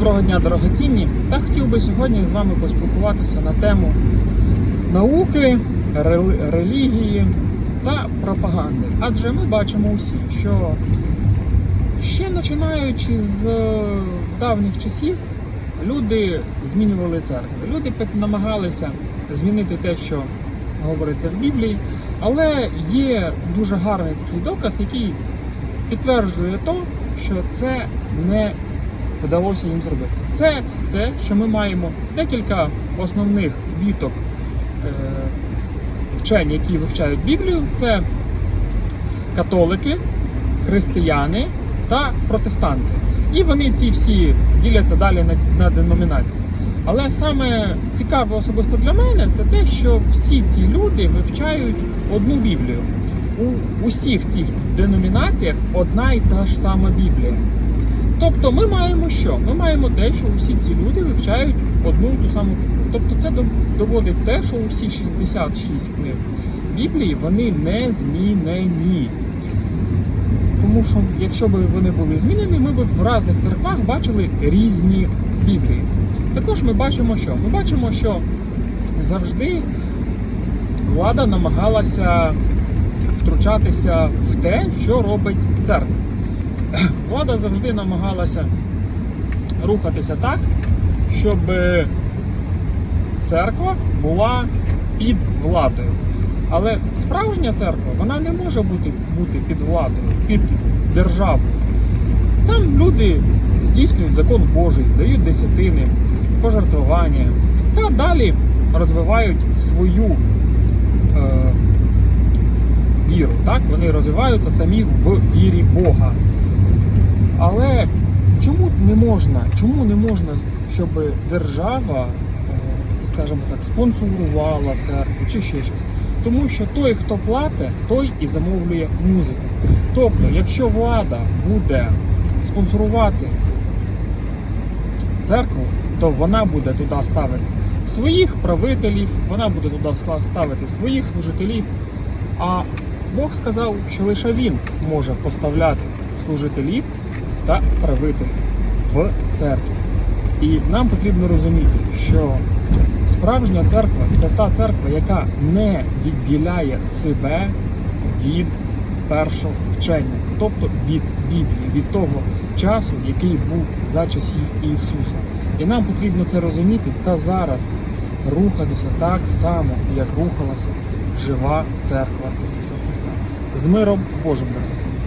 Доброго дня, дорогоцінні! Та хотів би сьогодні з вами поспілкуватися на тему науки, релігії та пропаганди. Адже ми бачимо усі, що ще починаючи з е, давніх часів люди змінювали церкви. Люди намагалися змінити те, що говориться в Біблії, але є дуже гарний такий доказ, який підтверджує то, що це не вдалося їм зробити. Це те, що ми маємо декілька основних віток е, вчень, які вивчають Біблію. Це католики, християни та протестанти. І вони ці всі діляться далі на, на деномінації. Але саме цікаве особисто для мене це те, що всі ці люди вивчають одну Біблію. У усіх цих деномінаціях одна і та ж сама Біблія. Тобто ми маємо що? Ми маємо те, що усі ці люди вивчають одну ту саму Біблію. Тобто це доводить те, що усі 66 книг Біблії вони не змінені. Тому що якщо б вони були змінені, ми б в різних церквах бачили різні Біблії. Також ми бачимо, що ми бачимо, що завжди влада намагалася втручатися в те, що робить церква. Влада завжди намагалася рухатися так, щоб церква була під владою. Але справжня церква вона не може бути, бути під владою, під державою. Там люди здійснюють закон Божий, дають десятини, пожертвування та далі розвивають свою е, віру. Так? Вони розвиваються самі в вірі Бога. Але чому не можна, чому не можна, щоб держава, е, скажімо так, спонсорувала церкву чи ще щось? Тому що той, хто платить, той і замовлює музику. Тобто, якщо влада буде спонсорувати церкву, то вона буде туди ставити своїх правителів, вона буде туди ставити своїх служителів. А Бог сказав, що лише він може поставляти служителів та правителів в церкві. І нам потрібно розуміти, що справжня церква це та церква, яка не відділяє себе від першого вчення, тобто від Біблії, від того часу, який був за часів Ісуса. І нам потрібно це розуміти та зараз рухатися так само, як рухалася жива церква Ісуса Христа. З миром Божим, дорогоцінні!